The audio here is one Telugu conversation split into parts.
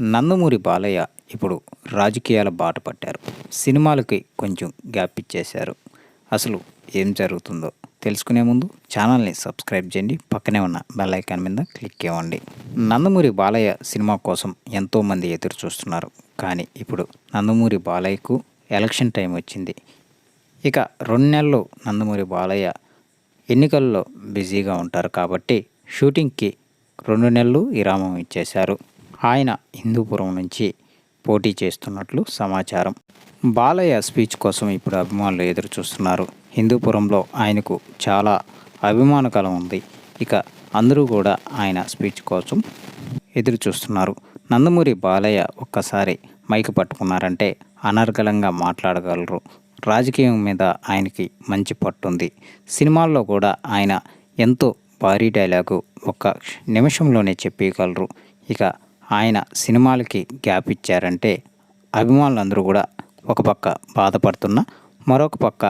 నందమూరి బాలయ్య ఇప్పుడు రాజకీయాల బాట పట్టారు. సినిమాలకి కొంచెం గ్యాప్ ఇచ్చేశారు. అసలు ఏం జరుగుతుందో తెలుసుకునే ముందు ఛానల్ని సబ్స్క్రైబ్ చేయండి. పక్కనే ఉన్న బెల్ ఐకాన్ మీద క్లిక్ ఇవ్వండి నందమూరి బాలయ్య సినిమా కోసం ఎంతోమంది ఎదురు చూస్తున్నారు. కానీ ఇప్పుడు నందమూరి బాలయ్యకు ఎలక్షన్ టైం వచ్చింది. ఇక రెండు నెలలు నందమూరి బాలయ్య ఎన్నికల్లో బిజీగా ఉంటారు కాబట్టి షూటింగ్కి రెండు నెలలు విరామం ఇచ్చేశారు. ఆయన హిందూపురం నుంచి పోటీ చేస్తున్నట్లు సమాచారం. బాలయ్య స్పీచ్ కోసం ఇప్పుడు అభిమానులు ఎదురు చూస్తున్నారు. హిందూపురంలో ఆయనకు చాలా అభిమానకలం ఉంది. ఇక అందరూ కూడా ఆయన స్పీచ్ కోసం ఎదురు చూస్తున్నారు. నందమూరి బాలయ్య ఒక్కసారి మైక్ పట్టుకున్నారంటే అనర్గళంగా మాట్లాడగలరు. రాజకీయం మీద ఆయనకి మంచి పట్టుంది. సినిమాల్లో కూడా ఆయన ఎంతో భారీ డైలాగు ఒక్క నిమిషంలోనే చెప్పగలరు. ఇక ఆయన సినిమాలకి గ్యాప్ ఇచ్చారంటే అభిమానులందరూ కూడా ఒక పక్క బాధపడుతున్న మరొక పక్క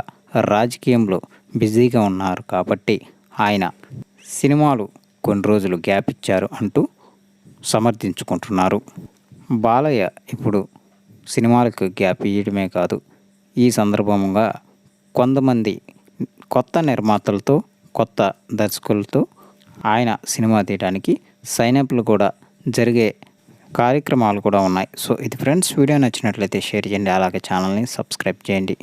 రాజకీయంలో బిజీగా ఉన్నారు కాబట్టి ఆయన సినిమాలు కొన్ని రోజులు గ్యాప్ ఇచ్చారు అంటూ సమర్థించుకుంటున్నారు. బాలయ్య ఇప్పుడు సినిమాలకు గ్యాప్ ఇవ్వడమే కాదు ఈ సందర్భంగా కొంతమంది కొత్త నిర్మాతలతో కొత్త దర్శకులతో ఆయన సినిమా తీయడానికి సైనప్లు కూడా జరిగే కార్యక్రమాలు కూడా ఉన్నాయి. సో ఇది ఫ్రెండ్స్ వీడియో నచ్చినట్లయితే షేర్ చేయండి. అలాగే ఛానల్ని సబ్స్క్రైబ్ చేయండి.